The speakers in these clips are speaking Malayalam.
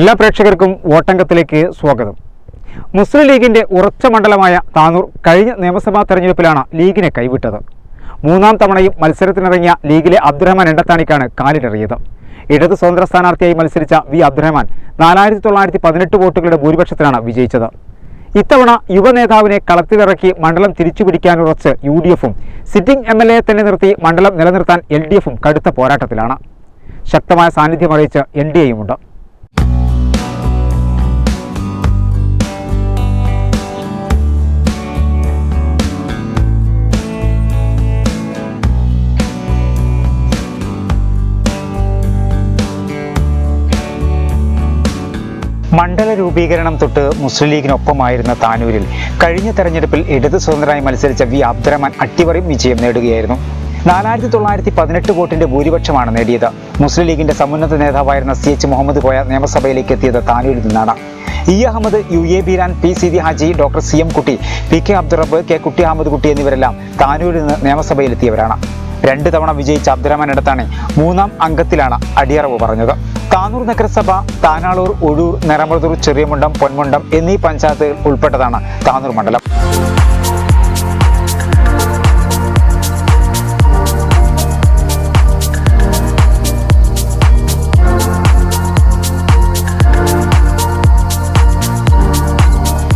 എല്ലാ പ്രേക്ഷകർക്കും വോട്ടംഗത്തിലേക്ക് സ്വാഗതം. മുസ്ലിം ലീഗിന്റെ ഉറച്ച മണ്ഡലമായ താനൂർ കഴിഞ്ഞ നിയമസഭാ തെരഞ്ഞെടുപ്പിലാണ് ലീഗിനെ കൈവിട്ടത്. മൂന്നാം തവണയും മത്സരത്തിനിറങ്ങിയ ലീഗിലെ അബ്ദുറഹ്മാൻ എണ്ടത്താണിക്കാണ് കാലിടറിയത് ഇടത് സ്വതന്ത്ര സ്ഥാനാർത്ഥിയായി മത്സരിച്ച വി അബ്ദുറഹ്മാൻ നാലായിരത്തി തൊള്ളായിരത്തി പതിനെട്ട് വോട്ടുകളുടെ ഭൂരിപക്ഷത്തിലാണ് വിജയിച്ചത്. ഇത്തവണ യുവനേതാവിനെ കളത്തിലിറക്കി മണ്ഡലം തിരിച്ചുപിടിക്കാനുറച്ച് യു ഡി എഫും സിറ്റിംഗ് എം എൽ എ തന്നെ നിർത്തി മണ്ഡലം നിലനിർത്താൻ എൽ ഡി എഫും കടുത്ത പോരാട്ടത്തിലാണ്. ശക്തമായ സാന്നിധ്യം അറിയിച്ച് എൻ ഡി എയുമുണ്ട്. മണ്ഡല രൂപീകരണം തൊട്ട് മുസ്ലിം ലീഗിനൊപ്പമായിരുന്ന താനൂരിൽ കഴിഞ്ഞ തെരഞ്ഞെടുപ്പിൽ ഇടത് സ്വതന്ത്രനായി മത്സരിച്ച വി അബ്ദുറഹ്മാൻ അട്ടിവറയും വിജയം നേടുകയായിരുന്നു. നാലായിരത്തി തൊള്ളായിരത്തി പതിനെട്ട് വോട്ടിന്റെ ഭൂരിപക്ഷമാണ് നേടിയത്. മുസ്ലിം ലീഗിന്റെ സമുന്നത നേതാവായിരുന്ന സി എച്ച് മുഹമ്മദ് കോയ നിയമസഭയിലേക്ക് എത്തിയത് താനൂരിൽ നിന്നാണ്. E Ahammed U A Biran P C the Haji doctor C M Kutty P K Abdurabb K Kutty Ahammed Kutty എന്നിവരെല്ലാം താനൂരിൽ നിന്ന് നിയമസഭയിലെത്തിയവരാണ്. രണ്ട് തവണ വിജയിച്ച അബ്ദുറഹ്മാൻ അടുത്താണ് മൂന്നാം അംഗത്തിലാണ് അടിയറവ് പറഞ്ഞത്. താനൂർ നഗരസഭ താനാളൂർ ഒഴൂർ നിറമൃതൂർ ചെറിയമുണ്ടം പൊന്മുണ്ടം എന്നീ പഞ്ചായത്തുകൾ ഉൾപ്പെട്ടതാണ് താനൂർ മണ്ഡലം.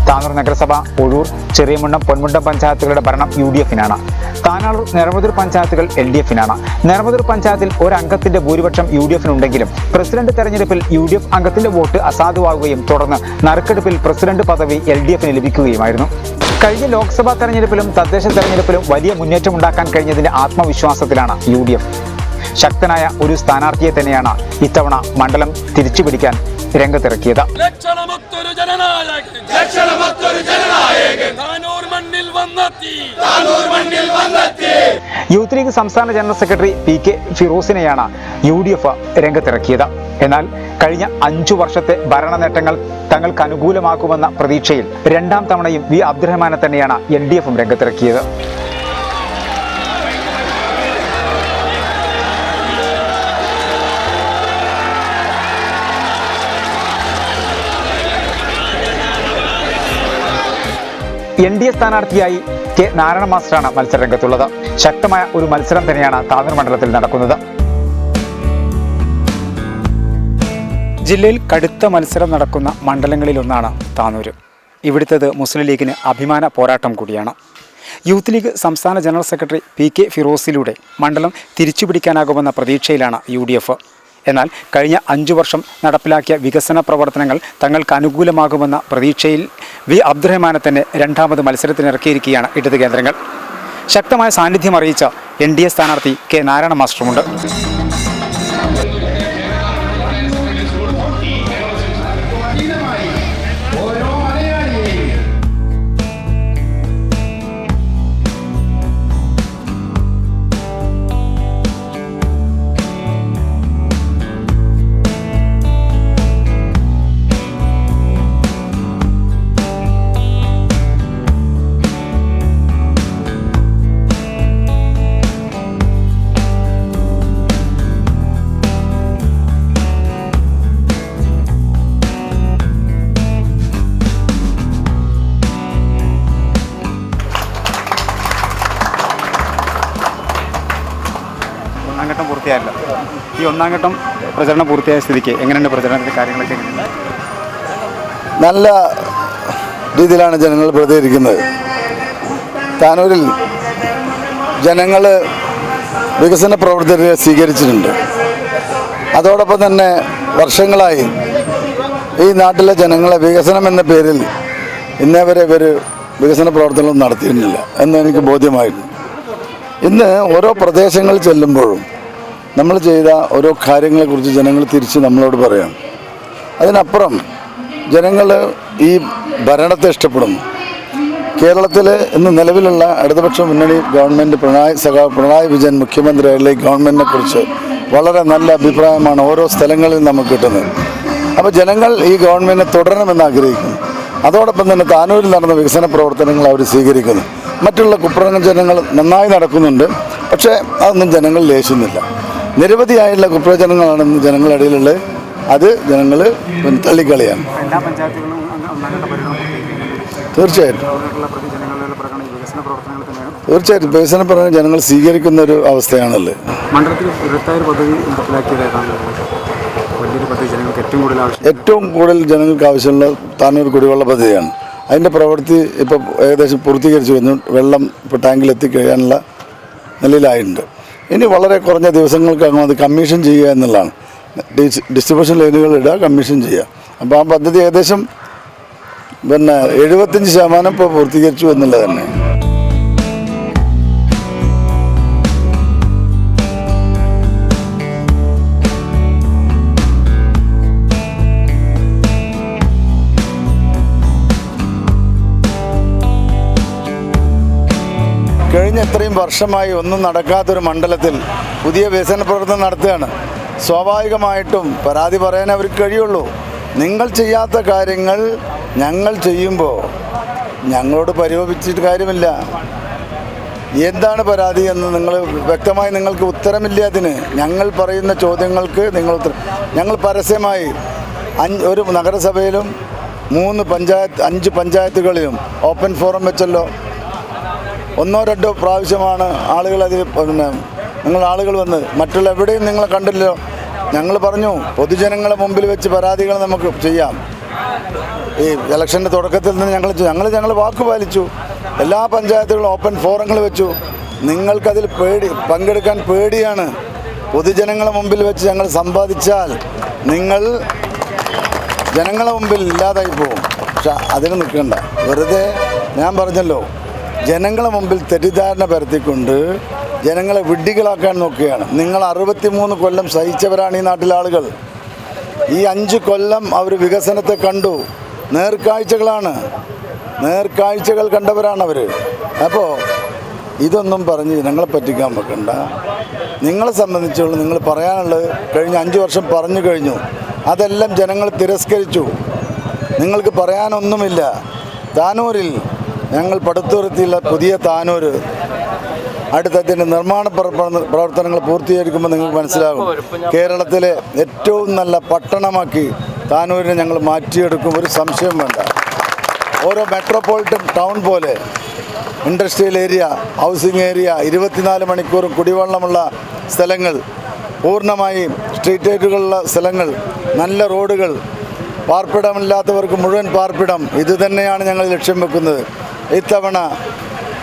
താനൂർ നഗരസഭ ഒഴൂർ ചെറിയമുണ്ടം പൊന്മുണ്ടം പഞ്ചായത്തുകളുടെ ഭരണം യു ഡി എഫിനാണ് താനാളൂർ നിറമതുർ പഞ്ചായത്തുകൾ എൽ ഡി എഫിനാണ് നിറമതുർ പഞ്ചായത്തിൽ ഒരംഗത്തിന്റെ ഭൂരിപക്ഷം യു ഡി എഫിനുണ്ടെങ്കിലും പ്രസിഡന്റ് തെരഞ്ഞെടുപ്പിൽ യു ഡി എഫ് അംഗത്തിന്റെ വോട്ട് അസാധുവാകുകയും തുടർന്ന് നറുക്കെടുപ്പിൽ പ്രസിഡന്റ് പദവി എൽ ഡി എഫിന് ലഭിക്കുകയുമായിരുന്നു. കഴിഞ്ഞ ലോക്സഭാ തെരഞ്ഞെടുപ്പിലും തദ്ദേശ തെരഞ്ഞെടുപ്പിലും വലിയ മുന്നേറ്റം ഉണ്ടാക്കാൻ കഴിഞ്ഞതിന്റെ ആത്മവിശ്വാസത്തിലാണ് യു ശക്തനായ ഒരു സ്ഥാനാർത്ഥിയെ തന്നെയാണ് ഇത്തവണ മണ്ഡലം തിരിച്ചുപിടിക്കാൻ രംഗത്തിറക്കിയത്. ലക്ഷണമൊത്തൊരു ജനനായകൻ. ലക്ഷണമൊത്തൊരു ജനനായകൻ. താനൂർ മണ്ണിൽ വന്നെത്തി. താനൂർ മണ്ണിൽ വന്നെത്തി. യൂത്ത് ലീഗ് സംസ്ഥാന ജനറൽ സെക്രട്ടറി പി കെ ഫിറോസിനെയാണ് യു ഡി എഫ് രംഗത്തിറക്കിയത്. എന്നാൽ കഴിഞ്ഞ അഞ്ചു വർഷത്തെ ഭരണ നേട്ടങ്ങൾ തങ്ങൾക്ക് അനുകൂലമാക്കുമെന്ന പ്രതീക്ഷയിൽ രണ്ടാം തവണയും വി അബ്ദുറഹ്മാനെ തന്നെയാണ് എൽ ഡി എഫും രംഗത്തിറക്കിയത്. എൻ ഡി എ സ്ഥാനാർത്ഥിയായി കെ നാരായണ മാസ്റ്ററാണ് മത്സരരംഗത്തുള്ളത്. ശക്തമായ ഒരു മത്സരം തന്നെയാണ് താനൂർ മണ്ഡലത്തിൽ നടക്കുന്നത്. ജില്ലയിൽ കടുത്ത മത്സരം നടക്കുന്ന മണ്ഡലങ്ങളിലൊന്നാണ് താനൂർ ഇവിടുത്തേത് മുസ്ലിം ലീഗിന് അഭിമാന പോരാട്ടം കൂടിയാണ്. യൂത്ത് ലീഗ് സംസ്ഥാന ജനറൽ സെക്രട്ടറി പി കെ ഫിറോസിലൂടെ മണ്ഡലം തിരിച്ചുപിടിക്കാനാകുമെന്ന പ്രതീക്ഷയിലാണ് യു ഡി എഫ്. എന്നാൽ കഴിഞ്ഞ അഞ്ചു വർഷം നടപ്പിലാക്കിയ വികസന പ്രവർത്തനങ്ങൾ തങ്ങൾക്ക് അനുകൂലമാകുമെന്ന പ്രതീക്ഷയിൽ വി. അബ്ദുറഹ്മാനെ തന്നെ രണ്ടാമത് മത്സരത്തിനിറക്കിയിരിക്കുകയാണ് ഇടത് കേന്ദ്രങ്ങൾ. ശക്തമായ സാന്നിധ്യം അറിയിച്ച എൻ ഡി എ സ്ഥാനാർത്ഥി കെ നാരായണ മാസ്റ്ററുമുണ്ട്. ഒന്നാം ഘട്ടം പൂർത്തിയായല്ലോ. ഈ ഒന്നാം ഘട്ടം പ്രചരണം പൂർത്തിയായ സ്ഥിതിക്ക് എങ്ങനെയുണ്ട് പ്രചരണത്തിന്റെ കാര്യങ്ങളൊക്കെ നല്ല രീതിയിലാണ് ജനങ്ങൾ പ്രതികരിക്കുന്നത്. താനൂരിൽ ജനങ്ങൾ വികസന പ്രവർത്തകരെ സ്വീകരിച്ചിട്ടുണ്ട്. അതോടൊപ്പം തന്നെ വർഷങ്ങളായി ഈ നാട്ടിലെ ജനങ്ങളെ വികസനം എന്ന പേരിൽ ഇന്നേ വരെ ഇവർ വികസന പ്രവർത്തനങ്ങളൊന്നും നടത്തിയിരുന്നില്ല എന്ന് എനിക്ക് ബോധ്യമായിരുന്നു ഇന്ന് ഓരോ പ്രദേശങ്ങളിൽ ചെല്ലുമ്പോഴും നമ്മൾ ചെയ്ത ഓരോ കാര്യങ്ങളെക്കുറിച്ച് ജനങ്ങൾ തിരിച്ച് നമ്മളോട് പറയാം. അതിനപ്പുറം ജനങ്ങൾ ഈ ഭരണത്തെ ഇഷ്ടപ്പെടുന്നു. കേരളത്തിൽ ഇന്ന് നിലവിലുള്ള ഇടതുപക്ഷ മുന്നണി ഗവൺമെന്റ് പിണറായി സഖാ പിണറായി വിജയൻ മുഖ്യമന്ത്രിയായുള്ള ഈ ഗവൺമെന്റിനെ കുറിച്ച് വളരെ നല്ല അഭിപ്രായമാണ് ഓരോ സ്ഥലങ്ങളിൽ നമുക്ക് കിട്ടുന്നത്. അപ്പോൾ ജനങ്ങൾ ഈ ഗവൺമെന്റിനെ തുടരണമെന്ന് ആഗ്രഹിക്കുന്നു. അതോടൊപ്പം തന്നെ താനൂരിൽ നടന്ന വികസന പ്രവർത്തനങ്ങൾ അവർ സ്വീകരിക്കുന്നു. മറ്റുള്ള കുപ്രചനങ്ങൾ നന്നായി നടക്കുന്നുണ്ട്. പക്ഷേ അതൊന്നും ജനങ്ങൾ ലേശുന്നില്ല. നിരവധിയായുള്ള കുപ്രചനങ്ങളാണ് ഇന്ന് ജനങ്ങളിടയിലുള്ളത് അത് ജനങ്ങൾ തള്ളിക്കളിയാണ്. തീർച്ചയായിട്ടും. തീർച്ചയായിട്ടും. വികസന പ്രവർത്തനം ജനങ്ങൾ സ്വീകരിക്കുന്ന ഒരു അവസ്ഥയാണല്ലോ മണ്ഡലത്തിൽ പദ്ധതി നടപ്പിലാക്കിയതായിട്ടാണ് ഏറ്റവും കൂടുതൽ ജനങ്ങൾക്ക് ആവശ്യമുള്ള താനൂർ കുടിവെള്ള പദ്ധതിയാണ്. അതിന്റെ പ്രവൃത്തി ഇപ്പോൾ ഏകദേശം പൂർത്തീകരിച്ചു വന്നു വെള്ളം ഇപ്പോൾ ടാങ്കിൽ എത്തിക്കഴിയാനുള്ള നിലയിലായിട്ടുണ്ട്. ഇനി വളരെ കുറഞ്ഞ ദിവസങ്ങൾക്കകം അത് കമ്മീഷൻ ചെയ്യുക എന്നുള്ളതാണ്. ഡിസ്ട്രിബ്യൂഷൻ ലൈനുകൾ ഇടുക കമ്മീഷൻ ചെയ്യുക. അപ്പോൾ ആ പദ്ധതി ഏകദേശം പിന്നെ എഴുപത്തഞ്ച് ശതമാനം ഇപ്പോൾ പൂർത്തീകരിച്ചു എന്നുള്ളത് തന്നെ. ഇത്രയും വർഷമായി ഒന്നും നടക്കാത്തൊരു മണ്ഡലത്തിൽ പുതിയ വികസന പ്രവർത്തനം നടത്തുകയാണ്. സ്വാഭാവികമായിട്ടും പരാതി പറയാൻ അവർക്ക് കഴിയുള്ളൂ. നിങ്ങൾ ചെയ്യാത്ത കാര്യങ്ങൾ ഞങ്ങൾ ചെയ്യുമ്പോൾ ഞങ്ങളോട് പരിഭവിച്ചിട്ട് കാര്യമില്ല. എന്താണ് പരാതി എന്ന് നിങ്ങൾ വ്യക്തമായി നിങ്ങൾക്ക് ഉത്തരമില്ല അതിന്. ഞങ്ങൾ പറയുന്ന ചോദ്യങ്ങൾക്ക് നിങ്ങൾ ഉത്തരം. ഞങ്ങൾ പരസ്യമായി അഞ്ച് ഒരു നഗരസഭയിലും മൂന്ന് പഞ്ചായത്ത് അഞ്ച് പഞ്ചായത്തുകളിലും ഓപ്പൺ ഫോറം വെച്ചല്ലോ. ഒന്നോ രണ്ടോ പ്രാവശ്യമാണ് ആളുകൾ അതിൽ പിന്നെ നിങ്ങൾ ആളുകൾ വന്ന് മറ്റുള്ള എവിടെയും നിങ്ങളെ കണ്ടില്ലല്ലോ. ഞങ്ങൾ പറഞ്ഞു പൊതുജനങ്ങളെ മുമ്പിൽ വെച്ച് പരാതികൾ നമുക്ക് ചെയ്യാം. ഈ ഇലക്ഷന്റെ തുടക്കത്തിൽ നിന്ന് ഞങ്ങൾ ഞങ്ങൾ ഞങ്ങൾ വാക്ക് പാലിച്ചു. എല്ലാ പഞ്ചായത്തുകളും ഓപ്പൺ ഫോറങ്ങൾ വെച്ചു. നിങ്ങൾക്കതിൽ പേടി പങ്കെടുക്കാൻ പേടിയാണ്. പൊതുജനങ്ങളെ മുമ്പിൽ വെച്ച് ഞങ്ങൾ സമ്പാദിച്ചാൽ നിങ്ങൾ ജനങ്ങളെ മുമ്പിൽ ഇല്ലാതായി പോകും പക്ഷെ അതിന് നിൽക്കണ്ട. വെറുതെ ഞാൻ പറഞ്ഞല്ലോ ജനങ്ങളെ മുമ്പിൽ തെറ്റിദ്ധാരണ പരത്തിക്കൊണ്ട് ജനങ്ങളെ വിഡ്ഢികളാക്കാൻ നോക്കുകയാണ്. നിങ്ങൾ അറുപത്തിമൂന്ന് കൊല്ലം സഹിച്ചവരാണ് ഈ നാട്ടിലെ ആളുകൾ. ഈ അഞ്ച് കൊല്ലം അവർ വികസനത്തെ കണ്ടു. നേർക്കാഴ്ചകളാണ്. നേർക്കാഴ്ചകൾ കണ്ടവരാണ് അവർ. അപ്പോൾ ഇതൊന്നും പറഞ്ഞ് ജനങ്ങളെ പറ്റിക്കാൻ വെക്കണ്ട. നിങ്ങളെ സംബന്ധിച്ചുള്ള നിങ്ങൾ പറയാനുള്ളത് കഴിഞ്ഞ അഞ്ച് വർഷം പറഞ്ഞു കഴിഞ്ഞു. അതെല്ലാം ജനങ്ങൾ തിരസ്കരിച്ചു. നിങ്ങൾക്ക് പറയാനൊന്നുമില്ല. താനൂരിൽ ഞങ്ങൾ പടുത്തുയർത്തിയുള്ള പുതിയ താനൂർ അടുത്തതിന്റെ നിർമ്മാണ പ്രവർത്തന- പ്രവർത്തനങ്ങൾ പൂർത്തീകരിക്കുമ്പോൾ നിങ്ങൾക്ക് മനസ്സിലാകും. കേരളത്തിലെ ഏറ്റവും നല്ല പട്ടണമാക്കി താനൂരിനെ ഞങ്ങൾ മാറ്റിയെടുക്കും. ഒരു സംശയം വേണ്ട. ഓരോ മെട്രോപോളിറ്റൻ ടൗൺ പോലെ ഇൻഡസ്ട്രിയൽ ഏരിയ ഹൗസിംഗ് ഏരിയ ഇരുപത്തിനാല് മണിക്കൂറും കുടിവെള്ളമുള്ള സ്ഥലങ്ങൾ പൂർണമായും സ്ട്രീറ്റ് ലൈറ്റുകളുള്ള സ്ഥലങ്ങൾ നല്ല റോഡുകൾ പാർപ്പിടമില്ലാത്തവർക്ക് മുഴുവൻ പാർപ്പിടം. ഇതുതന്നെയാണ് ഞങ്ങൾ ലക്ഷ്യം വെക്കുന്നത്. ഇത്തവണ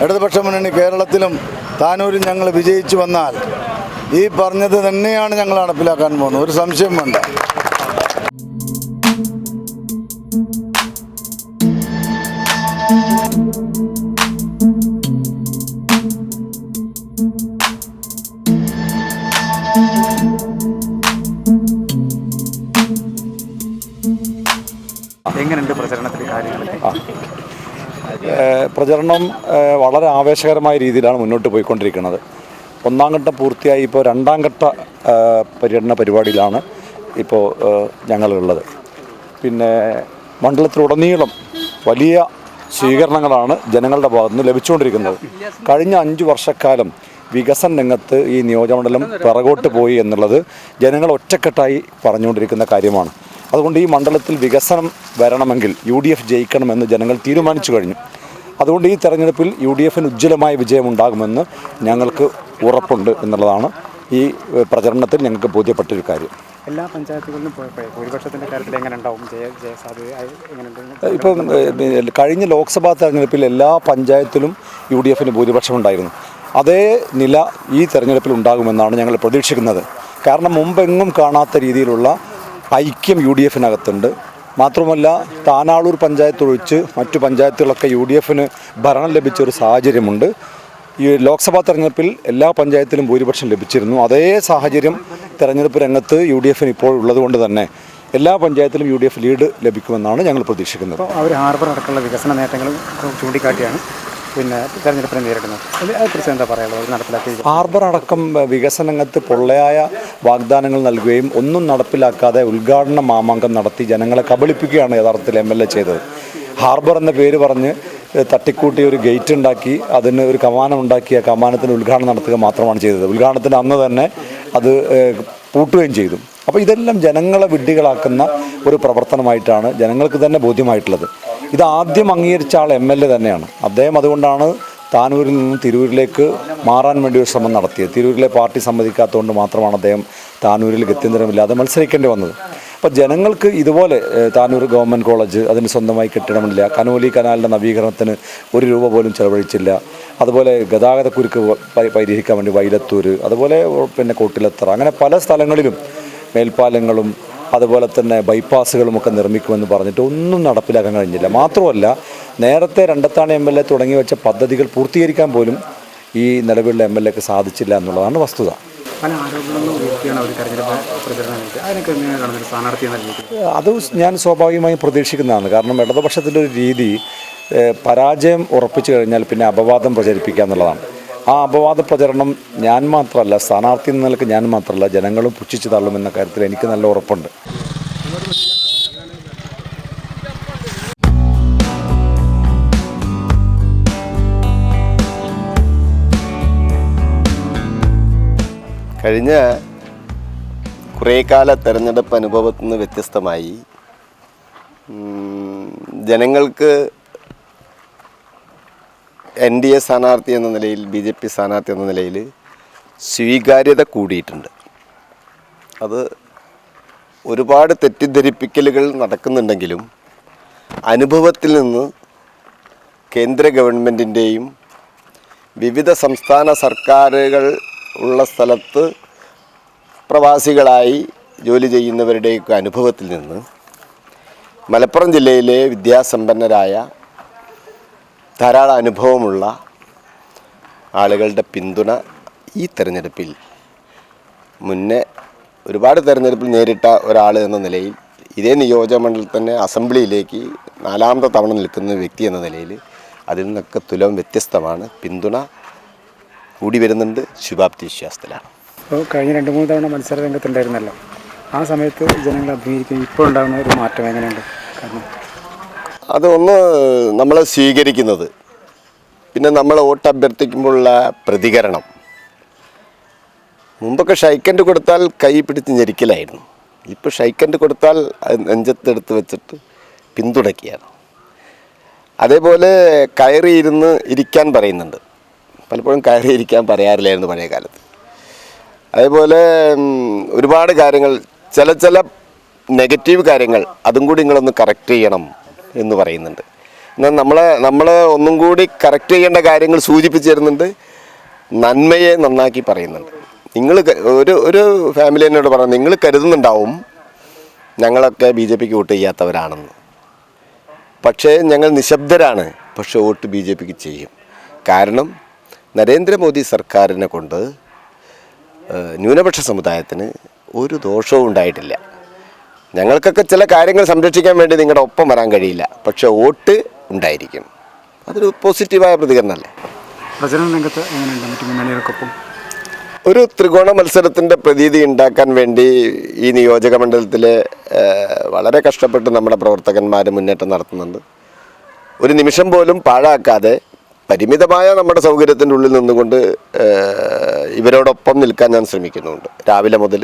ഇടതുപക്ഷ മുന്നണി കേരളത്തിലും താനൂരും ഞങ്ങൾ വിജയിച്ചു വന്നാൽ ഈ പറഞ്ഞത് തന്നെയാണ് ഞങ്ങൾ നടപ്പിലാക്കാൻ പോകുന്നത്. ഒരു സംശയം വേണ്ട. പ്രചരണം വളരെ ആവേശകരമായ രീതിയിലാണ് മുന്നോട്ട് പോയിക്കൊണ്ടിരിക്കുന്നത്. ഒന്നാം ഘട്ടം പൂർത്തിയായി ഇപ്പോൾ രണ്ടാം ഘട്ട പര്യടന പരിപാടിയിലാണ് ഇപ്പോൾ ഞങ്ങളുള്ളത്. പിന്നെ മണ്ഡലത്തിലുടനീളം വലിയ സ്വീകരണങ്ങളാണ് ജനങ്ങളുടെ ഭാഗത്തു നിന്ന് ലഭിച്ചുകൊണ്ടിരിക്കുന്നത്. കഴിഞ്ഞ അഞ്ച് വർഷക്കാലം വികസന രംഗത്ത് ഈ നിയോജകമണ്ഡലം പിറകോട്ട് പോയി എന്നുള്ളത് ജനങ്ങൾ ഒറ്റക്കെട്ടായി പറഞ്ഞുകൊണ്ടിരിക്കുന്ന കാര്യമാണ്. അതുകൊണ്ട് ഈ മണ്ഡലത്തിൽ വികസനം വരണമെങ്കിൽ യു ഡി എഫ് ജയിക്കണമെന്ന് ജനങ്ങൾ തീരുമാനിച്ചു കഴിഞ്ഞു. അതുകൊണ്ട് ഈ തെരഞ്ഞെടുപ്പിൽ യു ഡി എഫിന് ഉജ്ജ്വലമായ വിജയമുണ്ടാകുമെന്ന് ഞങ്ങൾക്ക് ഉറപ്പുണ്ട് എന്നുള്ളതാണ് ഈ പ്രചരണത്തിൽ ഞങ്ങൾക്ക് ബോധ്യപ്പെട്ടൊരു കാര്യം. എല്ലാ പഞ്ചായത്തുകളിലും കാര്യത്തിൽ എങ്ങനെ ഉണ്ടാവും? ജയ ജയസാധ്യത ഇപ്പം കഴിഞ്ഞ ലോക്സഭാ തെരഞ്ഞെടുപ്പിൽ എല്ലാ പഞ്ചായത്തിലും യു ഡി എഫിന് ഭൂരിപക്ഷം ഉണ്ടായിരുന്നു അതേ നില ഈ തെരഞ്ഞെടുപ്പിൽ ഉണ്ടാകുമെന്നാണ് ഞങ്ങൾ പ്രതീക്ഷിക്കുന്നത്. കാരണം മുമ്പെങ്ങും കാണാത്ത രീതിയിലുള്ള ഐക്യം യു ഡി എഫിനകത്തുണ്ട് മാത്രമല്ല താനാളൂർ പഞ്ചായത്ത് ഒഴിച്ച് മറ്റു പഞ്ചായത്തുകളൊക്കെ യു ഡി എഫിന് ഭരണം ലഭിച്ച ഒരു സാഹചര്യമുണ്ട്. ഈ ലോക്സഭാ തെരഞ്ഞെടുപ്പിൽ എല്ലാ പഞ്ചായത്തിലും ഭൂരിപക്ഷം ലഭിച്ചിരുന്നു. അതേ സാഹചര്യം തെരഞ്ഞെടുപ്പ് രംഗത്ത് യു ഡി എഫിന് ഇപ്പോൾ ഉള്ളതുകൊണ്ട് തന്നെ എല്ലാ പഞ്ചായത്തിലും യു ഡി എഫ് ലീഡ് ലഭിക്കുമെന്നാണ് ഞങ്ങൾ പ്രതീക്ഷിക്കുന്നത്. അവർ ഹാർബർ അടക്കമുള്ള വികസന നേട്ടങ്ങൾ ചൂണ്ടിക്കാട്ടിയാണ്. പിന്നെ തെരഞ്ഞെടുപ്പിനെ നേരിടുന്നത് അതിനെക്കുറിച്ച് എന്താ പറയാനുള്ളത്? അവർ നടപ്പിലാക്കി ഹാർബർ അടക്കം വികസന രംഗത്ത് പൊള്ളയായ വാഗ്ദാനങ്ങൾ നൽകുകയും ഒന്നും നടപ്പിലാക്കാതെ ഉദ്ഘാടന മാമാങ്കം നടത്തി ജനങ്ങളെ കബളിപ്പിക്കുകയാണ് യഥാർത്ഥത്തിൽ എം എൽ എ ചെയ്തത്. ഹാർബർ എന്ന പേര് പറഞ്ഞ് തട്ടിക്കൂട്ടി ഒരു ഗേറ്റ് ഉണ്ടാക്കി അതിന് ഒരു കമാനം ഉണ്ടാക്കി ആ കമാനത്തിന് ഉദ്ഘാടനം നടത്തുക മാത്രമാണ് ചെയ്തത്. ഉദ്ഘാടനത്തിന് അന്ന് തന്നെ അത് പൂട്ടുകയും ചെയ്തു. അപ്പോൾ ഇതെല്ലാം ജനങ്ങളെ വിഡ്ഢികളാക്കുന്ന ഒരു പ്രവർത്തനമായിട്ടാണ് ജനങ്ങൾക്ക് തന്നെ ബോധ്യമായിട്ടുള്ളത്. ഇത് ആദ്യം അംഗീകരിച്ച ആൾ എം എൽ എ തന്നെയാണ്. അദ്ദേഹം അതുകൊണ്ടാണ് താനൂരിൽ നിന്നും തിരൂരിലേക്ക് മാറാൻ വേണ്ടി ഒരു ശ്രമം നടത്തിയത്. തിരൂരിലെ പാർട്ടി സമ്മതിക്കാത്തതുകൊണ്ട് മാത്രമാണ് അദ്ദേഹം താനൂരിൽ ഗത്യന്തരമില്ലാതെ മത്സരിക്കേണ്ടി വന്നത്. അപ്പോൾ ജനങ്ങൾക്ക് ഇതുപോലെ താനൂർ ഗവൺമെന്റ് കോളേജ് അതിന് സ്വന്തമായി കെട്ടിടമില്ല. കനോലി കനാലിന്റെ നവീകരണത്തിന് ഒരു രൂപ പോലും ചെലവഴിച്ചില്ല. അതുപോലെ ഗതാഗതക്കുരുക്ക് പരി- പരിഹരിക്കാൻ വേണ്ടി വൈലത്തൂർ അതുപോലെ പിന്നെ കോട്ടിലത്തറ അങ്ങനെ പല സ്ഥലങ്ങളിലും മേൽപ്പാലങ്ങളും അതുപോലെ തന്നെ ബൈപ്പാസുകളും ഒക്കെ നിർമ്മിക്കുമെന്ന് പറഞ്ഞിട്ട് ഒന്നും നടപ്പിലാക്കാൻ കഴിഞ്ഞില്ല. മാത്രമല്ല നേരത്തെ രണ്ടത്താണ് എം എൽ എ തുടങ്ങി വെച്ച പദ്ധതികൾ പൂർത്തീകരിക്കാൻ പോലും ഈ നിലവിലുള്ള എം എൽ എക്ക് സാധിച്ചില്ല എന്നുള്ളതാണ് വസ്തുത. പല ആരോപണങ്ങളും ഉയർത്തിയാണ് അവർ തെരഞ്ഞെടുപ്പ് അതിനൊക്കെ എങ്ങനെയാണ് അത് ഞാൻ സ്വാഭാവികമായും പ്രതീക്ഷിക്കുന്നതാണ്. കാരണം ഇടതുപക്ഷത്തിന്റെ ഒരു രീതി പരാജയം ഉറപ്പിച്ചു കഴിഞ്ഞാൽ പിന്നെ അപവാദം പ്രചരിപ്പിക്കുക എന്നുള്ളതാണ്. ആ അപവാദ പ്രചരണം ഞാൻ മാത്രമല്ല സ്ഥാനാർത്ഥി എന്ന നിലയ്ക്ക് ഞാൻ മാത്രമല്ല ജനങ്ങളും പുച്ഛിച്ചു തള്ളുമെന്ന കാര്യത്തിൽ എനിക്ക് നല്ല ഉറപ്പുണ്ട്. കഴിഞ്ഞ കുറേക്കാല കാല തെരഞ്ഞെടുപ്പ് അനുഭവത്തിൽ നിന്ന് വ്യത്യസ്തമായി ജനങ്ങൾക്ക് എൻ ഡി എ സ്ഥാനാർത്ഥി എന്ന നിലയിൽ ബി ജെ പി സ്ഥാനാർത്ഥി എന്ന നിലയിൽ സ്വീകാര്യത കൂടിയിട്ടുണ്ട്. അത് ഒരുപാട് തെറ്റിദ്ധരിപ്പിക്കലുകൾ നടക്കുന്നുണ്ടെങ്കിലും അനുഭവത്തിൽ നിന്ന് കേന്ദ്ര ഗവൺമെന്റിന്റെയും വിവിധ സംസ്ഥാന സർക്കാരുകൾ ഉള്ള സ്ഥലത്ത് പ്രവാസികളായി ജോലി ചെയ്യുന്നവരുടെയൊക്കെ അനുഭവത്തിൽ നിന്ന് മലപ്പുറം ജില്ലയിലെ വിദ്യാസമ്പന്നരായ ധാരാളം അനുഭവമുള്ള ആളുകളുടെ പിന്തുണ ഈ തെരഞ്ഞെടുപ്പിൽ. മുന്നേ ഒരുപാട് തെരഞ്ഞെടുപ്പിൽ നേരിട്ട ഒരാൾ എന്ന നിലയിൽ ഇതേ നിയോജകമണ്ഡലത്തിൽ തന്നെ അസംബ്ലിയിലേക്ക് നാലാമത്തെ തവണ നിൽക്കുന്ന വ്യക്തി എന്ന നിലയിൽ അതിൽ നിന്നൊക്കെ തുലം വ്യത്യസ്തമാണ്. പിന്തുണ കൂടി വരുന്നുണ്ട് ശുഭാപ്തി വിശ്വാസത്തിലാണ്. അപ്പോൾ കഴിഞ്ഞ രണ്ട് മൂന്ന് തവണ മത്സര രംഗത്തുണ്ടായിരുന്നല്ലോ. ആ സമയത്ത് ജനങ്ങൾ അഭിമുഖീകരിക്കും ഇപ്പോൾ ഉണ്ടാകുന്ന ഒരു മാറ്റം എങ്ങനെയുണ്ട്? കാരണം അതൊന്ന് നമ്മൾ സ്വീകരിക്കുന്നത്. പിന്നെ നമ്മൾ വോട്ട് അഭ്യർത്ഥിക്കുമ്പോഴുള്ള പ്രതികരണം. മുമ്പൊക്കെ ഷൈക്കൻഡ് കൊടുത്താൽ കൈ പിടിച്ച് ഞെരിക്കലായിരുന്നു. ഇപ്പോൾ ഷൈക്കൻഡ് കൊടുത്താൽ നെഞ്ചത്തെടുത്ത് വെച്ചിട്ട് പിന്തുണയ്ക്കുകയാണ്. അതേപോലെ കയറിയിരുന്ന് ഇരിക്കാൻ പറയുന്നുണ്ട്. പലപ്പോഴും കയറി ഇരിക്കാൻ പറയാറില്ലായിരുന്നു പഴയ കാലത്ത് അതേപോലെ ഒരുപാട് കാര്യങ്ങൾ ചില ചില നെഗറ്റീവ് കാര്യങ്ങൾ അതും കൂടി നിങ്ങളൊന്ന് കറക്റ്റ് ചെയ്യണം. എന്ന് പറയുന്നുണ്ട്. എന്നാൽ നമ്മളെ നമ്മൾ ഒന്നും കൂടി കറക്റ്റ് ചെയ്യേണ്ട കാര്യങ്ങൾ സൂചിപ്പിച്ചു തരുന്നുണ്ട്. നന്മയെ നന്നാക്കി പറയുന്നുണ്ട്. നിങ്ങൾ ഒരു ഒരു ഫാമിലി എന്നോട് പറഞ്ഞു നിങ്ങൾ കരുതുന്നുണ്ടാവും ഞങ്ങളൊക്കെ ബി ജെ പിക്ക് വോട്ട് ചെയ്യാത്തവരാണെന്ന്. പക്ഷേ ഞങ്ങൾ നിശബ്ദരാണ് പക്ഷേ വോട്ട് ബി ജെ പിക്ക് ചെയ്യും. കാരണം നരേന്ദ്രമോദി സർക്കാരിനെ കൊണ്ട് ന്യൂനപക്ഷ സമുദായത്തിന് ഒരു ദോഷവും ഉണ്ടായിട്ടില്ല. ഞങ്ങൾക്കൊക്കെ ചില കാര്യങ്ങൾ സംരക്ഷിക്കാൻ വേണ്ടി നിങ്ങളുടെ ഒപ്പം വരാൻ കഴിയില്ല. പക്ഷെ വോട്ട് ഉണ്ടായിരിക്കും. അതൊരു പോസിറ്റീവായ പ്രതികരണമല്ലേ? പ്രചരണ രംഗത്ത് എങ്ങനെയുണ്ട്? മറ്റു മുന്നണികൾക്കൊപ്പം? ഒരു ത്രികോണ മത്സരത്തിന്റെ പ്രതീതി ഉണ്ടാക്കാൻ വേണ്ടി ഈ നിയോജക മണ്ഡലത്തിൽ വളരെ കഷ്ടപ്പെട്ട് നമ്മുടെ പ്രവർത്തകന്മാർ മുന്നേറ്റം നടത്തുന്നുണ്ട്. ഒരു നിമിഷം പോലും പാഴാക്കാതെ പരിമിതമായ നമ്മുടെ സൗകര്യത്തിന്റെ ഉള്ളിൽ നിന്നുകൊണ്ട് ഇവരോടൊപ്പം നിൽക്കാൻ ഞാൻ ശ്രമിക്കുന്നുണ്ട്. രാവിലെ മുതൽ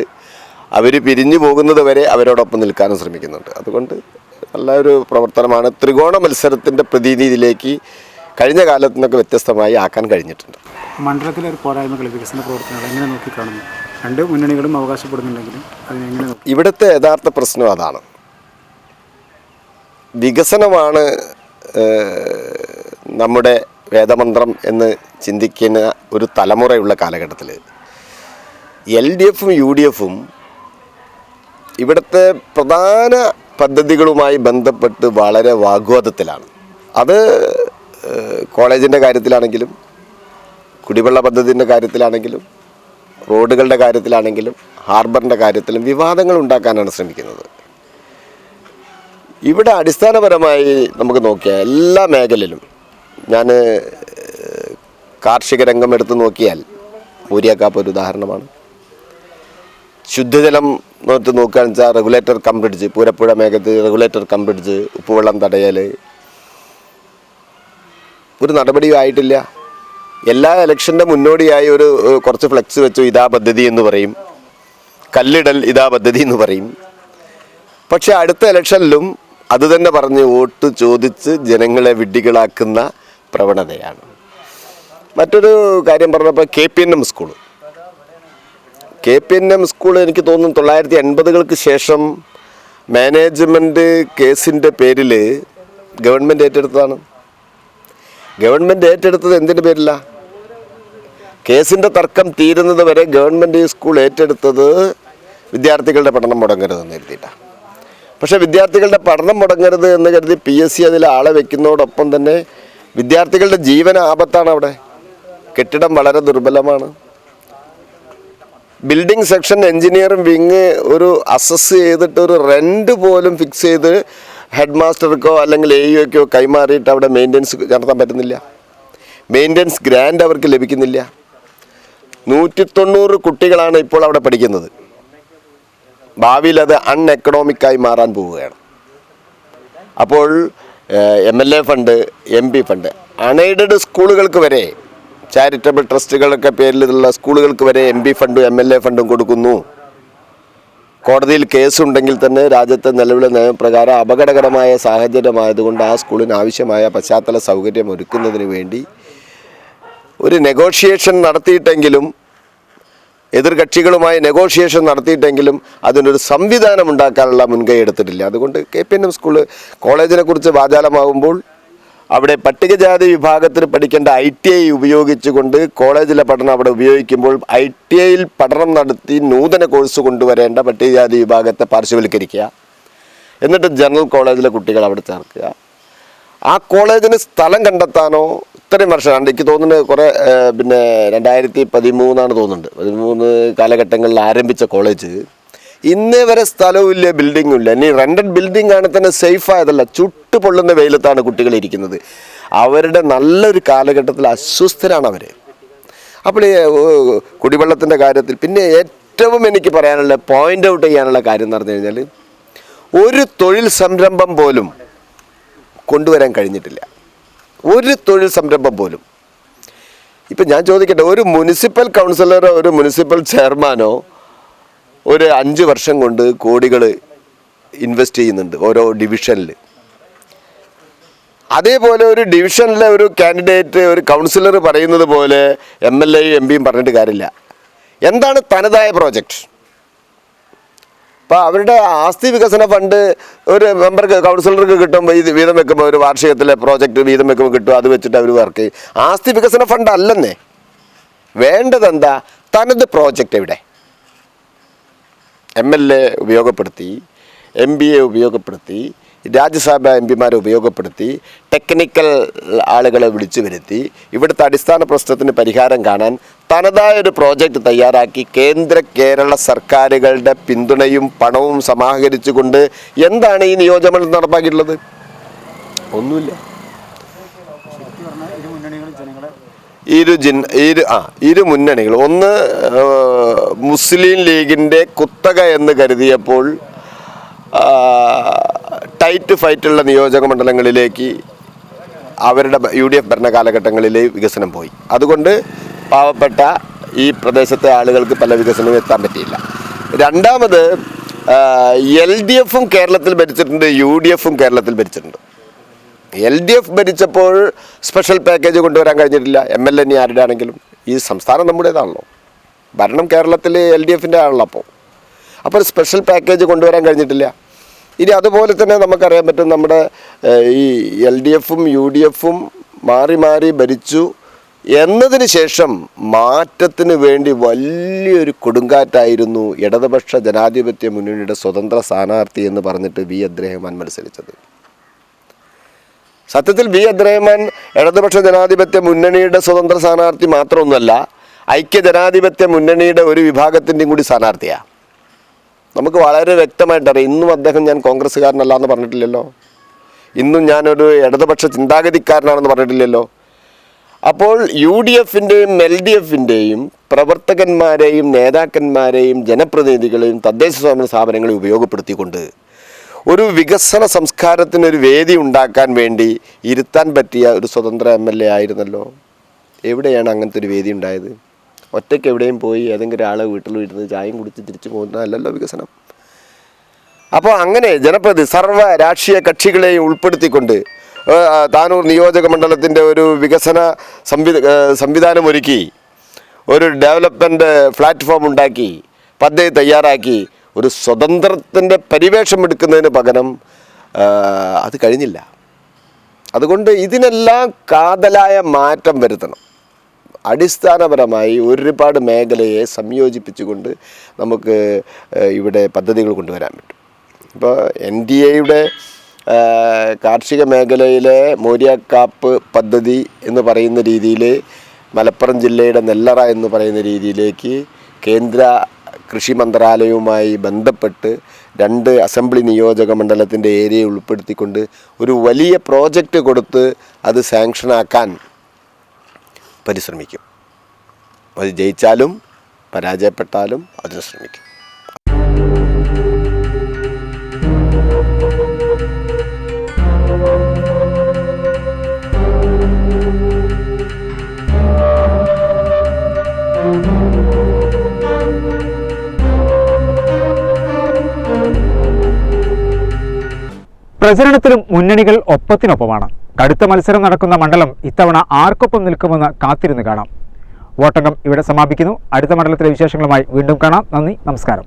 അവർ പിരിഞ്ഞു പോകുന്നത് വരെ അവരോടൊപ്പം നിൽക്കാനും ശ്രമിക്കുന്നുണ്ട്. അതുകൊണ്ട് നല്ല ഒരു പ്രവർത്തനമാണ്. ത്രികോണ മത്സരത്തിന്റെ പ്രതീതിയിലേക്ക് കഴിഞ്ഞ കാലത്തു നിന്നൊക്കെ വ്യത്യസ്തമായി ആക്കാൻ കഴിഞ്ഞിട്ടുണ്ട്. മണ്ഡലത്തിലെ ഒരു പോരായ്മകൾ വികസന പ്രവർത്തനങ്ങൾ എങ്ങനെ നോക്കിക്കാണുന്നു? രണ്ട് മുന്നണികളും അവകാശപ്പെടുന്നുണ്ടെങ്കിലും അതിനെങ്ങനെ നോക്കി ഇവിടുത്തെ യഥാർത്ഥ പ്രശ്നം അതാണ്. വികസനമാണ് നമ്മുടെ വേദമന്ത്രം എന്ന് ചിന്തിക്കുന്ന ഒരു തലമുറയുള്ള കാലഘട്ടത്തിൽ എൽ ഡി എഫും യു ഡി എഫും ഇവിടുത്തെ പ്രധാന പദ്ധതികളുമായി ബന്ധപ്പെട്ട് വളരെ വാഗ്വാദത്തിലാണ്. അത് കോളേജിന്റെ കാര്യത്തിലാണെങ്കിലും കുടിവെള്ള പദ്ധതിന്റെ കാര്യത്തിലാണെങ്കിലും റോഡുകളുടെ കാര്യത്തിലാണെങ്കിലും ഹാർബറിന്റെ കാര്യത്തിലും വിവാദങ്ങൾ ഉണ്ടാക്കാനാണ് ശ്രമിക്കുന്നത്. ഇവിടെ അടിസ്ഥാനപരമായി നമുക്ക് നോക്കിയാൽ എല്ലാ മേഖലയിലും ഞാൻ കാർഷിക രംഗം എടുത്ത് നോക്കിയാൽ മൂര്യാക്കാപ്പ് ഒരു ഉദാഹരണമാണ്. ശുദ്ധജലം നോട്ട് നോക്കുകയാണെന്ന് വെച്ചാൽ റെഗുലേറ്റർ കം ബ്രിഡ്ജ് പൂരപ്പുഴ മേഖലത്ത് റെഗുലേറ്റർ കം ബ്രിഡ്ജ് ഉപ്പുവെള്ളം തടയൽ ഒരു നടപടിയും ആയിട്ടില്ല. എല്ലാ ഇലക്ഷന്റെ മുന്നോടിയായി ഒരു കുറച്ച് ഫ്ലെക്സ് വെച്ചു ഇതാ പദ്ധതി എന്ന് പറയും. കല്ലിടൽ ഇതാ പദ്ധതി എന്ന് പറയും. പക്ഷെ അടുത്ത ഇലക്ഷനിലും അത് തന്നെ പറഞ്ഞ് വോട്ട് ചോദിച്ച് ജനങ്ങളെ വിഡ്ഢികളാക്കുന്ന പ്രവണതയാണ്. മറ്റൊരു കാര്യം പറഞ്ഞപ്പോൾ K P N M school K P N M school എനിക്ക് തോന്നുന്നു തൊള്ളായിരത്തി എൺപതുകൾക്ക് ശേഷം മാനേജ്മെന്റ് കേസിന്റെ പേരിൽ ഗവൺമെന്റ് ഏറ്റെടുത്തതാണ്. ഗവൺമെന്റ് ഏറ്റെടുത്തത് എന്തിന്റെ പേരില്ല കേസിന്റെ തർക്കം തീരുന്നത് വരെ ഗവൺമെന്റ് സ്കൂൾ ഏറ്റെടുത്തത് വിദ്യാർത്ഥികളുടെ പഠനം മുടങ്ങരുതെന്ന് കരുതിയിട്ടാണ് പക്ഷേ വിദ്യാർത്ഥികളുടെ പഠനം മുടങ്ങരുത് എന്ന് കരുതി പി എസ് സി അതിൽ ആളെ വെക്കുന്നതോടൊപ്പം തന്നെ വിദ്യാർത്ഥികളുടെ ജീവന ആപത്താണ് അവിടെ. കെട്ടിടം വളരെ ദുർബലമാണ്. ബിൽഡിംഗ് സെക്ഷൻ എഞ്ചിനീയറും വിങ് ഒരു അസസ് ചെയ്തിട്ട് ഒരു റെന്റ് പോലും ഫിക്സ് ചെയ്ത് ഹെഡ് മാസ്റ്റർക്കോ അല്ലെങ്കിൽ എ യുക്കോ കൈമാറിയിട്ട് അവിടെ മെയിന്റെനൻസ് നടത്താൻ പറ്റുന്നില്ല. മെയിന്റെനൻസ് ഗ്രാൻഡ് അവർക്ക് ലഭിക്കുന്നില്ല. നൂറ്റി തൊണ്ണൂറ് കുട്ടികളാണ് ഇപ്പോൾ അവിടെ പഠിക്കുന്നത്. ഭാവിയിൽ അത് അൺ എക്കണോമിക്കായി മാറാൻ പോവുകയാണ്. അപ്പോൾ M L A fund M P fund unaided സ്കൂളുകൾക്ക് വരെ ചാരിറ്റബിൾ ട്രസ്റ്റുകളൊക്കെ പേരിലുള്ള സ്കൂളുകൾക്ക് വരെ എം പി ഫണ്ടും എം എൽ എ ഫണ്ടും കൊടുക്കുന്നു. കോടതിയിൽ കേസുണ്ടെങ്കിൽ തന്നെ രാജ്യത്തെ നിലവിലെ നിയമപ്രകാരം അപകടകരമായ സാഹചര്യമായതുകൊണ്ട് ആ സ്കൂളിന് ആവശ്യമായ പശ്ചാത്തല സൗകര്യം ഒരുക്കുന്നതിന് വേണ്ടി ഒരു നെഗോഷിയേഷൻ നടത്തിയിട്ടെങ്കിലും എതിർകക്ഷികളുമായി നെഗോഷിയേഷൻ നടത്തിയിട്ടെങ്കിലും അതിനൊരു സംവിധാനം ഉണ്ടാക്കാനുള്ള മുൻകൈ എടുത്തിട്ടില്ല. അതുകൊണ്ട് K P N M school കോളേജിനെ കുറിച്ച് വാചാലമാകുമ്പോൾ അവിടെ പട്ടികജാതി വിഭാഗത്തിൽ പഠിക്കേണ്ട ഐ ടി ഐ ഉപയോഗിച്ചുകൊണ്ട് കോളേജിലെ പഠനം അവിടെ ഉപയോഗിക്കുമ്പോൾ ഐ ടി ഐയിൽ പഠനം നടത്തി നൂതന കോഴ്സ് കൊണ്ടുവരേണ്ട പട്ടികജാതി വിഭാഗത്തെ പാർശ്വവൽക്കരിക്കുക. എന്നിട്ട് ജനറൽ കോളേജിലെ കുട്ടികൾ അവിടെ ചേർക്കുക. ആ കോളേജിന് സ്ഥലം കണ്ടെത്താനോ ഇത്രയും വർഷമാണ് എനിക്ക് തോന്നുന്നത് കുറേ പിന്നെ രണ്ടായിരത്തി പതിമൂന്നാണ് തോന്നുന്നുണ്ട്. പതിമൂന്ന് കാലഘട്ടങ്ങളിൽ ആരംഭിച്ച കോളേജ്. ഇന്നേ വരെ സ്ഥലവും ഇല്ല ബിൽഡിങ്ങും ഇല്ല. ഇനി റെന്റഡ് ബിൽഡിംഗ് ആണ് തന്നെ സേഫ് ആയതല്ല. ചുട്ടു പൊള്ളുന്ന വെയിലത്താണ് കുട്ടികൾ ഇരിക്കുന്നത്. അവരുടെ നല്ലൊരു കാലഘട്ടത്തിൽ അസ്വസ്ഥരാണ് അവർ അപ്പോൾ ഈ കുടിവെള്ളത്തിന്റെ കാര്യത്തിൽ പിന്നെ ഏറ്റവും എനിക്ക് പറയാനുള്ള പോയിന്റ് ഔട്ട് ചെയ്യാനുള്ള കാര്യം എന്ന് പറഞ്ഞു കഴിഞ്ഞാൽ ഒരു തൊഴിൽ സംരംഭം പോലും കൊണ്ടുവരാൻ കഴിഞ്ഞിട്ടില്ല. ഒരു തൊഴിൽ സംരംഭം പോലും. ഇപ്പം ഞാൻ ചോദിക്കട്ടെ ഒരു മുനിസിപ്പൽ കൗൺസിലറോ ഒരു മുനിസിപ്പൽ ചെയർമാനോ ഒരു അഞ്ച് വർഷം കൊണ്ട് കോടികൾ ഇൻവെസ്റ്റ് ചെയ്യുന്നുണ്ട് ഓരോ ഡിവിഷനിൽ അതേപോലെ ഒരു ഡിവിഷനിലെ ഒരു കാൻഡിഡേറ്റ് ഒരു കൗൺസിലർ പറയുന്നത് പോലെ എം എൽ എയും എം പിയും പറഞ്ഞിട്ട് കാര്യമില്ല. എന്താണ് തനതായ പ്രോജക്റ്റ് അപ്പോൾ അവരുടെ ആസ്തി വികസന ഫണ്ട് ഒരു മെമ്പർക്ക് കൗൺസിലർക്ക് കിട്ടുമ്പോൾ ഇത് വീതം വെക്കുമ്പോൾ ഒരു വാർഷികത്തിലെ പ്രോജക്റ്റ് വീതം വെക്കുമ്പോൾ കിട്ടും അത് വെച്ചിട്ട് അവർ വർക്ക് ആസ്തി വികസന ഫണ്ട് അല്ലെന്നേ. വേണ്ടതെന്താ തനത് പ്രോജക്റ്റ് എവിടെ? എം എൽ എ ഉപയോഗപ്പെടുത്തി എം ബി എ ഉപയോഗപ്പെടുത്തി രാജ്യസഭ എം പിമാരെ ഉപയോഗപ്പെടുത്തി ടെക്നിക്കൽ ആളുകളെ വിളിച്ചു വരുത്തി ഇവിടുത്തെ അടിസ്ഥാന പ്രശ്നത്തിന് പരിഹാരം കാണാൻ തനതായ ഒരു പ്രോജക്റ്റ് തയ്യാറാക്കി കേന്ദ്ര കേരള സർക്കാരുകളുടെ പിന്തുണയും പണവും സമാഹരിച്ചുകൊണ്ട് എന്താണ് ഈ നിയോജകമണ്ഡലം നടപ്പാക്കിയിട്ടുള്ളത്? ഒന്നുമില്ല. ഇരു ജിൻ ഇരു ആ ഇരു മുന്നണികൾ. ഒന്ന് മുസ്ലിം ലീഗിന്റെ കുത്തക എന്ന് കരുതിയപ്പോൾ ടൈറ്റ് ഫൈറ്റുള്ള നിയോജക മണ്ഡലങ്ങളിലേക്ക് അവരുടെ യു ഡി എഫ് ഭരണ കാലഘട്ടങ്ങളിൽ വികസനം പോയി. അതുകൊണ്ട് പാവപ്പെട്ട ഈ പ്രദേശത്തെ ആളുകൾക്ക് പല വികസനവും എത്താൻ പറ്റിയില്ല. രണ്ടാമത് എൽ ഡി എഫും കേരളത്തിൽ ഭരിച്ചിട്ടുണ്ട് യു ഡി എഫും കേരളത്തിൽ ഭരിച്ചിട്ടുണ്ട്. എൽ ഡി എഫ് ഭരിച്ചപ്പോൾ സ്പെഷ്യൽ പാക്കേജ് കൊണ്ടുവരാൻ കഴിഞ്ഞിട്ടില്ല. എം എൽ എ ആരുടെ ആണെങ്കിലും ഈ സംസ്ഥാനം നമ്മുടേതാണല്ലോ. ഭരണം കേരളത്തിൽ എൽ ഡി എഫിന്റെ ആണല്ലോ അപ്പോൾ അപ്പോൾ സ്പെഷ്യൽ പാക്കേജ് കൊണ്ടുവരാൻ കഴിഞ്ഞിട്ടില്ല. ഇനി അതുപോലെ തന്നെ നമുക്കറിയാൻ പറ്റും നമ്മുടെ ഈ എൽ ഡി എഫും യു ഡി എഫും മാറി മാറി ഭരിച്ചു. എന്നതിന് ശേഷം മാറ്റത്തിന് വേണ്ടി വലിയൊരു കൊടുങ്കാറ്റായിരുന്നു ഇടതുപക്ഷ ജനാധിപത്യ മുന്നണിയുടെ സ്വതന്ത്ര സ്ഥാനാർത്ഥി എന്ന് പറഞ്ഞിട്ട് വി അദ്ദേഹം മത്സരിച്ചത് സത്യത്തിൽ ബി അബ്ദുറഹ്മാൻ ഇടതുപക്ഷ ജനാധിപത്യ മുന്നണിയുടെ സ്വതന്ത്ര സ്ഥാനാർത്ഥി മാത്രമൊന്നുമല്ല ഐക്യ ജനാധിപത്യ മുന്നണിയുടെ ഒരു വിഭാഗത്തിന്റെയും കൂടി സ്ഥാനാർത്ഥിയാണ് നമുക്ക് വളരെ വ്യക്തമായിട്ടറിയാം ഇന്നും അദ്ദേഹം ഞാൻ കോൺഗ്രസ്സുകാരനല്ല എന്ന് പറഞ്ഞിട്ടില്ലല്ലോ. ഇന്നും ഞാനൊരു ഇടതുപക്ഷ ചിന്താഗതിക്കാരനാണെന്ന് പറഞ്ഞിട്ടില്ലല്ലോ. അപ്പോൾ യു ഡി എഫിന്റെയും എൽ ഡി എഫിന്റെയും പ്രവർത്തകന്മാരെയും നേതാക്കന്മാരെയും ജനപ്രതിനിധികളെയും തദ്ദേശ സ്വയംഭരണ സ്ഥാപനങ്ങളെയും ഉപയോഗപ്പെടുത്തിക്കൊണ്ട് ഒരു വികസന സംസ്കാരത്തിന് ഒരു വേദി ഉണ്ടാക്കാൻ വേണ്ടി ഇരുത്താൻ പറ്റിയ ഒരു സ്വതന്ത്ര എം എൽ എ ആയിരുന്നല്ലോ. എവിടെയാണ് അങ്ങനത്തെ ഒരു വേദി ഉണ്ടായത്? ഒറ്റയ്ക്ക് എവിടെയും പോയി ഏതെങ്കിലും ഒരാളെ വീട്ടിൽ ഇരുന്ന് ചായയും കുടിച്ച് തിരിച്ചു പോകുന്നതല്ലല്ലോ വികസനം. അപ്പോൾ അങ്ങനെ ജനപ്രതി സർവ രാഷ്ട്രീയ കക്ഷികളെയും ഉൾപ്പെടുത്തിക്കൊണ്ട് താനൂർ നിയോജക മണ്ഡലത്തിന്റെ ഒരു വികസന സംവിധ സംവിധാനമൊരുക്കി ഒരു ഡെവലപ്മെന്റ് പ്ലാറ്റ്ഫോം ഉണ്ടാക്കി പദ്ധതി തയ്യാറാക്കി ഒരു സ്വതന്ത്രത്തിന്റെ പരിവേഷം എടുക്കുന്നതിന് പകരം അത് കഴിഞ്ഞില്ല. അതുകൊണ്ട് ഇതിനെല്ലാം കാതലായ മാറ്റം വരുത്തണം. അടിസ്ഥാനപരമായി ഒരുപാട് മേഖലയെ സംയോജിപ്പിച്ചുകൊണ്ട് നമുക്ക് ഇവിടെ പദ്ധതികൾ കൊണ്ടുവരാൻ പറ്റും. ഇപ്പോൾ എൻ ഡി എയുടെ കാർഷിക മേഖലയിലെ മോര്യാക്കാപ്പ് പദ്ധതി എന്ന് പറയുന്ന രീതിയിൽ മലപ്പുറം ജില്ലയുടെ നെല്ലറ എന്ന് പറയുന്ന രീതിയിലേക്ക് കേന്ദ്ര കൃഷി മന്ത്രാലയവുമായി ബന്ധപ്പെട്ട് രണ്ട് അസംബ്ലി നിയോജക മണ്ഡലത്തിന്റെ ഏരിയ ഉൾപ്പെടുത്തിക്കൊണ്ട് ഒരു വലിയ പ്രോജക്റ്റ് കൊടുത്ത് അത് സാങ്ഷനാക്കാൻ പരിശ്രമിക്കും. അത് ജയിച്ചാലും പരാജയപ്പെട്ടാലും അതിന് ശ്രമിക്കും. പ്രചരണത്തിലും മുന്നണികൾ ഒപ്പത്തിനൊപ്പമാണ്. കടുത്ത മത്സരം നടക്കുന്ന മണ്ഡലം ഇത്തവണ ആർക്കൊപ്പം നിൽക്കുമെന്ന് കാത്തിരുന്ന് കാണാം. വോട്ടംഗം ഇവിടെ സമാപിക്കുന്നു. അടുത്ത മണ്ഡലത്തിലെ വിശേഷങ്ങളുമായി വീണ്ടും കാണാം. നന്ദി നമസ്കാരം.